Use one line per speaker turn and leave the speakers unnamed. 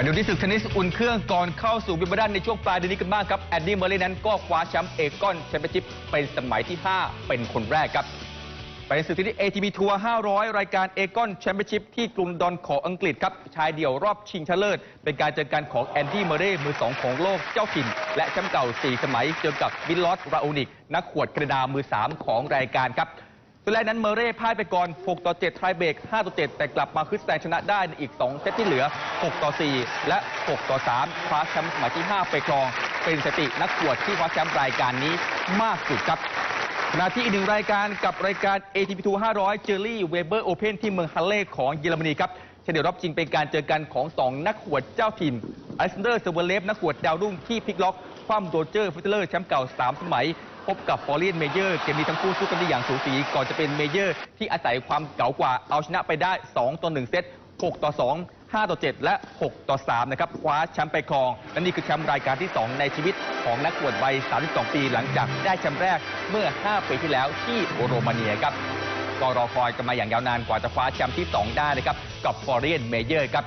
มาดูที่ศึกเทนนิสอุ่นเครื่องก่อนเข้าสู่วิมเบิลดันในช่วงปลายเดือนนี้กันบ้างครับ แอนดี้เมอร์เลย์นั้นก็คว้าแชมป์เอกอนแชมเปี้ยนชิพเป็นสมัยที่ 5 เป็นคนแรกครับ ไปศึกที่ ATP ทัวร์500 รายการเอกอนแชมเปี้ยนชิพที่กรุงดอนของอังกฤษครับ ชายเดี่ยวรอบชิงชนะเลิศ เป็นการเจอกันของแอนดี้เมอร์เรย์มือ 2 ของโลกเจ้าถิ่น และแชมป์เก่า 4 สมัยเจอกับวิลลอสราอูนิก นักขวดกระดามือ 3 ของรายการครับ แรกนั้นเมเร่พ่ายไปก่อน 6 ต่อ 7 ไทรเบรก 5 ต่อ 7 แต่กลับมาขึ้นแซงชนะได้ในอีก 2 เซตที่เหลือ 6 ต่อ 4 และ 6 ต่อ 3 คว้าแชมป์สมัยที่ 5 ไปครอง เป็นสตินักขวดที่คว้าแชมป์รายการนี้มากสุดครับขณะที่อีกหนึ่งรายการกับรายการ ATP ทัวร์500เจอรี่เวเบอร์โอเพนที่เมืองฮัลเล่ของเยอรมนีครับ เฉลี่ยรอบจริงเป็นการเจอกันของ 2 นักขวดเจ้าถิ่นอเล็กซานเดอร์เซเวเลฟนักขวดดาวรุ่งที่พลิกล็อก คว่ำโรเจอร์ฟิตเลอร์แชมป์เก่า 3 สมัย พบกับฟอร์เรีนเมเยอร์ เกมนี้ทั้งคู่สู้กันได้อย่างสูสี ก่อนจะเป็นเมเยอร์ ที่อาศัยความเก๋ากว่าเอาชนะไปได้ 2 ต่อ 1 เซต 6 ต่อ 2 5 ต่อ 7 และ 6 ต่อ 3 นะครับ คว้าแชมป์ไปครอง และนี่คือแชมป์รายการที่ 2 ในชีวิตของนักขวดวัย 32 ปี หลังจากได้แชมป์แรกเมื่อ 5 ปีที่แล้วที่โรมาเนียครับ ก็รอคอยกันมาอย่างยาวนานกว่าจะคว้าแชมป์ที่ 2 ได้นะครับกับฟอร์เรียนเมเยอร์ครับ